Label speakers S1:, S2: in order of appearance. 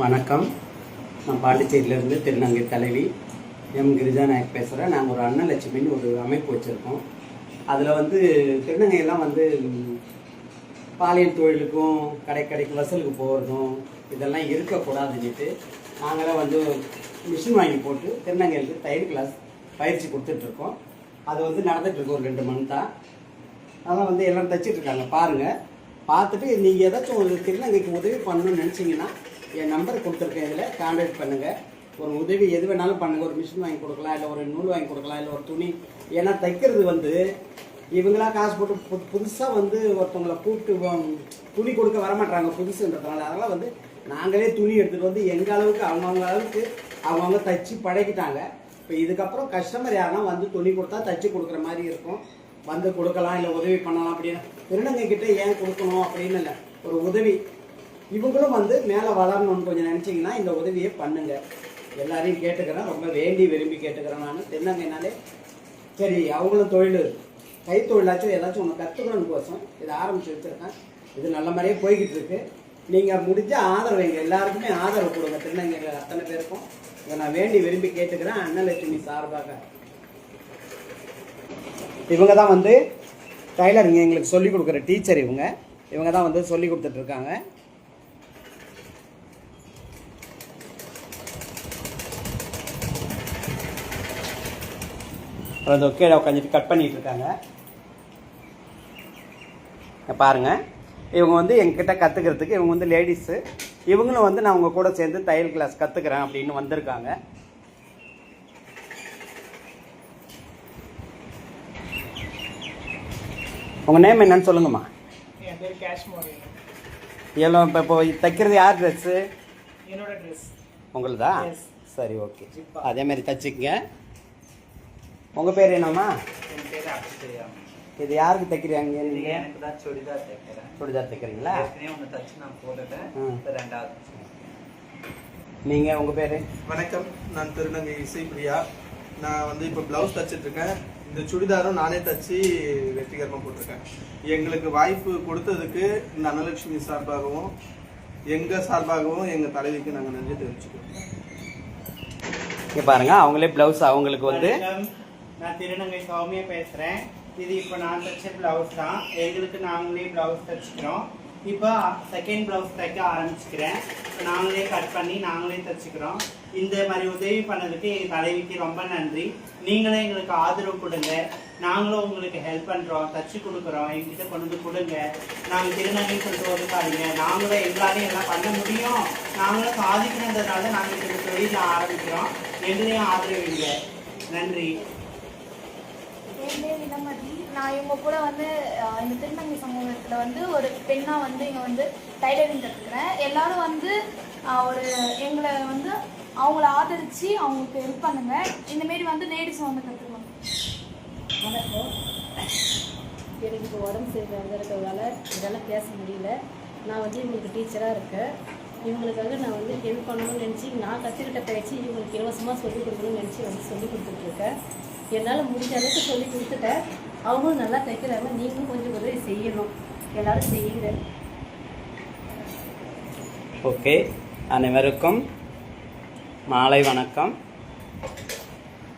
S1: வணக்கம். நான் பாண்டிச்சேரியிலேருந்து திருநங்கை தலைவி. எம். கிரிஜா நாயக் பேசுகிறேன் நாங்கள் ஒரு அன்னலட்சுமின்னு ஒரு அமைப்பு வச்சுருக்கோம். அதில் வந்து திருநங்கையெல்லாம் வந்து பாலியல் தொழிலுக்கும் கடை கடைக்கு வசலுக்கு போகிறதும் இதெல்லாம் இருக்கக்கூடாதுன்னுட்டு நாங்களாம் வந்து மிஷின் வாங்கி போட்டு திருநங்கைகளுக்கு தையல் கிளாஸ் பயிற்சி கொடுத்துட்ருக்கோம். அது வந்து நடந்துகிட்ருக்கு ஒரு ரெண்டு மந்த்தாக அதான் வந்து எல்லோரும் தைச்சிட்ருக்காங்க இருக்காங்க. பார்த்துட்டு நீங்கள் ஏதாச்சும் ஒரு திருநங்கைக்கு உதவி பண்ணணும்னு நினச்சிங்கன்னா என் நம்பர் கொடுத்துருக்கேன் இதில். கான்டாக்ட் பண்ணுங்கள் ஒரு உதவி எது வேணாலும் பண்ணுங்கள் ஒரு மிஷின் வாங்கி கொடுக்கலாம் இல்லை ஒரு நூல் வாங்கி கொடுக்கலாம் இல்லை ஒரு துணி. ஏன்னா தைக்கிறது வந்து இவங்களா காசு போட்டு பு புதுசாக வந்து ஒருத்தவங்களை கூப்பிட்டு துணி கொடுக்க வரமாட்டாங்க புதுசுன்றதுனால. அதெல்லாம் வந்து நாங்களே துணி எடுத்துகிட்டு வந்து எங்கள் அளவுக்கு அவங்கவுங்க அளவுக்கு அவங்கவுங்க தைச்சி பழகிட்டாங்க. இப்போ இதுக்கப்புறம் கஸ்டமர் யாருன்னா வந்து துணி கொடுத்தா தைச்சி கொடுக்குற மாதிரி இருக்கும். வந்து கொடுக்கலாம் இல்லை உதவி பண்ணலாம் அப்படின்னு. திருநங்கை கிட்டே ஏன் கொடுக்கணும் அப்படின்னு இல்லை. ஒரு உதவி இவங்களும் வந்து மேலே வளரணும்னு கொஞ்சம் நினச்சிங்கன்னா இந்த உதவியை பண்ணுங்க. எல்லாரையும் கேட்டுக்கிறேன். ரொம்ப வேண்டி விரும்பி கேட்டுக்கிறேன் நான். திருநங்கைனாலே சரி அவங்களும் தொழில். கைத்தொழிலாச்சும் ஏதாச்சும் ஒன்று கற்றுக்கணும்னு கோசம் இதை ஆரம்பித்து வச்சுருக்கேன். இது நல்ல மாதிரியே போய்கிட்டு இருக்கு. நீங்கள் முடிஞ்ச ஆதரவு எங்கள் எல்லாருக்குமே ஆதரவு கொடுங்க. திருநங்கைகள் அத்தனை பேருக்கும். இதை நான் வேண்டி விரும்பி கேட்டுக்கிறேன். அன்னலட்சுமி சார்பாக. இவங்க தான் வந்து டைலருங்க. எங்களுக்கு சொல்லிக் கொடுக்குற டீச்சர் இவங்க. இவங்க தான் வந்து சொல்லி கொடுத்துட்ருக்காங்க அந்த கீழே உட்காந்துட்டு கட் பண்ணிட்டு இருக்காங்க இங்க பாருங்க. இவங்க வந்து எங்ககிட்ட கற்றுக்கிறதுக்கு இவங்க வந்து லேடிஸு இவங்களும் வந்து நான் உங்க கூட சேர்ந்து தையல் கிளாஸ் கற்றுக்கிறேன் அப்படின்னு வந்திருக்காங்க. உங்கள் நேம் என்னன்னு சொல்லுங்கம்மா.
S2: என் பேர் காஷ்மோரி.
S1: எவ்வளோ இப்போ இப்போ தைக்கிறது யார் ட்ரெஸ்ஸு
S2: என்னோட ட்ரெஸ்
S1: உங்களுதா. சரி ஓகே. அதே மாதிரி தச்சுக்கங்க. உங்கள் பேர் என்னம்மா?
S2: என் பேர் அக்ஷயா
S1: இது யாருக்கு தைக்கிறீங்க?
S2: இது
S1: நீங்கள்
S2: எனக்கு தான் சுடிதார் தைக்கிறேன்.
S1: சுடிதார் தைக்கிறீங்களா?
S2: ஏற்கனவே ஒன்று தச்சு நான்
S1: ம்.
S2: இப்போ ரெண்டாவது
S1: நீங்கள் உங்கள் பேர்?
S3: வணக்கம். நான் திருநங்கை இசைப்பிரியா. நான் வந்து இப்போ ப்ளவுஸ் தச்சிட்டு இருக்கேன் இந்த சுடிதாரும் நானே தச்சு வெற்றிகரமாக போட்டிருக்கேன். எங்களுக்கு வாய்ப்பு கொடுத்ததுக்கு இந்த அன்னலட்சுமி சார்பாகவும் எங்கள் சார்பாகவும் எங்கள் தலைவிக்கு நாங்கள் நன்றி தெரிவிச்சுக்கிறோம்.
S1: இங்கே பாருங்கள் அவங்களே ப்ளவுஸ் அவங்களுக்கு வந்து.
S2: நான் திருநங்கை சௌமியா பேசுகிறேன் இது இப்போ நான் தைச்ச பிளவுஸ் தான். எங்களுக்கு நாங்களே பிளவுஸ் தைச்சிக்கிறோம். இப்போ செகண்ட் பிளவுஸ் தைக்க ஆரம்பிச்சுக்கிறேன். இப்போ நாங்களே கட் பண்ணி நாங்களே தைச்சிக்கிறோம். இந்த மாதிரி உதவி பண்ணதுக்கு எங்கள் தலைவிக்கு ரொம்ப நன்றி. நீங்களும் எங்களுக்கு ஆதரவு கொடுங்க. நாங்களும் உங்களுக்கு ஹெல்ப் பண்ணுறோம் தச்சு கொடுக்குறோம். எங்ககிட்ட கொண்டு வந்து கொடுங்க. நாங்கள் திருநங்கை சொல்லிட்டு ஒதுக்காதீங்க நாங்களும் எங்களாலையும் எல்லாம் பண்ண முடியும். நாங்களும் சாதிக்கணுன்றதுனால நாங்கள் இந்த தொழில் ஆரம்பிக்கிறோம். எங்களையும் ஆதரவிங்க நன்றி.
S4: என் நான் இவங்க கூட வந்து இந்த திருநங்கை சமூகத்தில் வந்து ஒரு பெண்ணாக வந்து இங்கே வந்து டைலரிங் கற்றுக்கிறேன் எல்லாரும் வந்து ஒரு எங்களை வந்து அவங்கள ஆதரித்து அவங்களுக்கு ஹெல்ப் பண்ணுங்க. இந்தமாரி வந்து லேடிஸ் வந்து கற்றுக்கணும்
S5: வணக்கம். எனக்கு இப்போ உடம்பு சரியில்லாத இருக்கிறதால இதெல்லாம் பேச முடியல. நான் வந்து இவங்களுக்கு டீச்சராக இருக்கேன். இவங்களுக்காக நான் வந்து ஹெல்ப் பண்ணணும்னு நினச்சி நான் கற்றுக்கிட்ட பயிற்சி இவங்களுக்கு இலவசமாக சொல்லிக் கொடுக்கணும்னு நினச்சி வந்து சொல்லிக் கொடுத்துட்ருக்கேன் என்னால் முடிஞ்ச அளவுக்கு சொல்லி கொடுத்துட்டேன். அவங்களும் நல்லா தைக்கிறாங்க. நீங்களும் கொஞ்சம் உதவி செய்யணும். எல்லாரும் செய்யுங்க.
S1: ஓகே. அனைவருக்கும் மாலை வணக்கம்.